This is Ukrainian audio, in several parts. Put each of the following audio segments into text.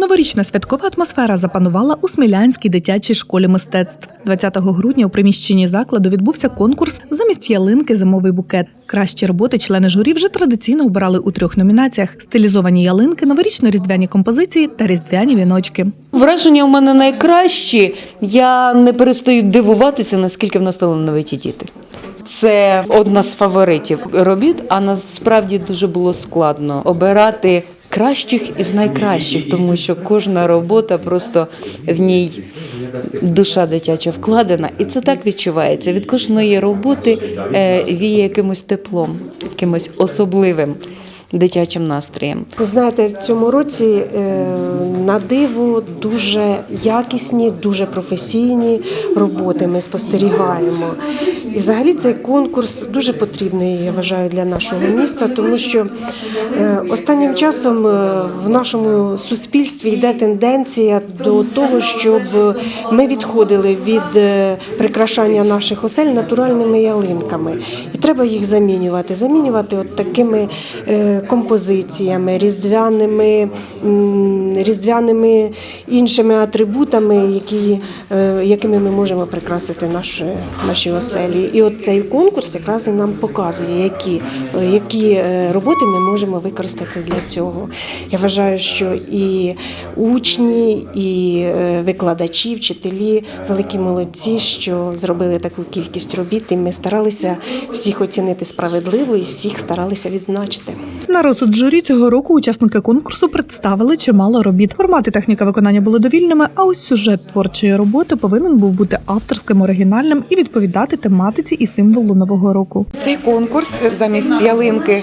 Новорічна святкова атмосфера запанувала у Смілянській дитячій школі мистецтв. 20 грудня у приміщенні закладу відбувся конкурс замість ялинки зимовий букет. Кращі роботи члени журі вже традиційно обирали у трьох номінаціях: стилізовані ялинки, новорічно-різдвяні композиції та різдвяні віночки. Враження у мене найкращі. Я не перестаю дивуватися, наскільки в нас талановиті діти. Це одна з фаворитів робіт, а насправді дуже було складно обирати кращих із найкращих, тому що кожна робота просто в ній душа дитяча вкладена, і це так відчувається. Від кожної роботи е, віє якимось теплом, якимось особливим дитячим настроєм. Знаєте, в цьому році е, на диво дуже якісні, дуже професійні роботи ми спостерігаємо. І взагалі цей конкурс дуже потрібний, я вважаю, для нашого міста, тому що е, останнім часом е, в нашому суспільстві йде тенденція до того, щоб ми відходили від прикрашання наших осель натуральними ялинками. І треба їх замінювати. Замінювати от такими композиціями, різдвяними, різдвяними іншими атрибутами, які, е, якими ми можемо прикрасити наші, наші оселі. І от цей конкурс якраз і нам показує, які, які е, роботи ми можемо використати для цього. Я вважаю, що і учні, і е, викладачі, вчителі великі молодці, що зробили таку кількість робіт, і ми старалися всіх оцінити справедливо і всіх старалися відзначити. На розсуд журі цього року учасники конкурсу представили чимало робіт. Формат і техніка виконання були довільними, а ось сюжет творчої роботи повинен був бути авторським, оригінальним і відповідати тематиці і символу нового року. Цей конкурс замість ялинки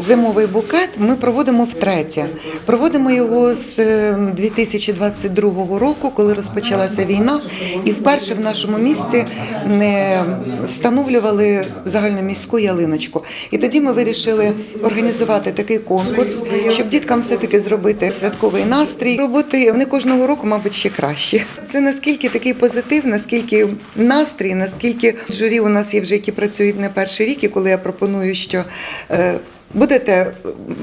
зимовий букет ми проводимо втретє. Проводимо його з е, 2022 року, коли розпочалася війна, і вперше в нашому місті не встановлювали загальноміську ялиночку. І тоді ми вирішили організувати такий конкурс, щоб діткам все-таки зробити святковий настрій. Роботи вони кожного року, мабуть, ще краще. Це наскільки такий позитив, наскільки настрій, наскільки журі у нас є вже, які працюють не перший рік, і коли я пропоную, що е, будете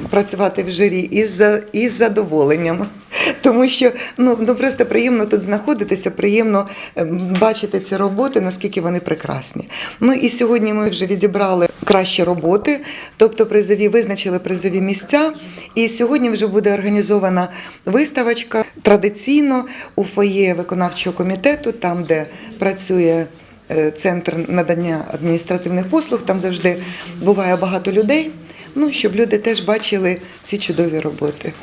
працювати в журі із, із задоволенням, тому що ну, ну просто приємно тут знаходитися, приємно е, бачити ці роботи, наскільки вони прекрасні. Ну і сьогодні ми вже відібрали кращі роботи, тобто призові визначили призові місця. І сьогодні вже буде організована виставочка традиційно у фоє виконавчого комітету, там де працює. е, Центр надання адміністративних послуг там завжди буває багато людей. Ну щоб люди теж бачили ці чудові роботи.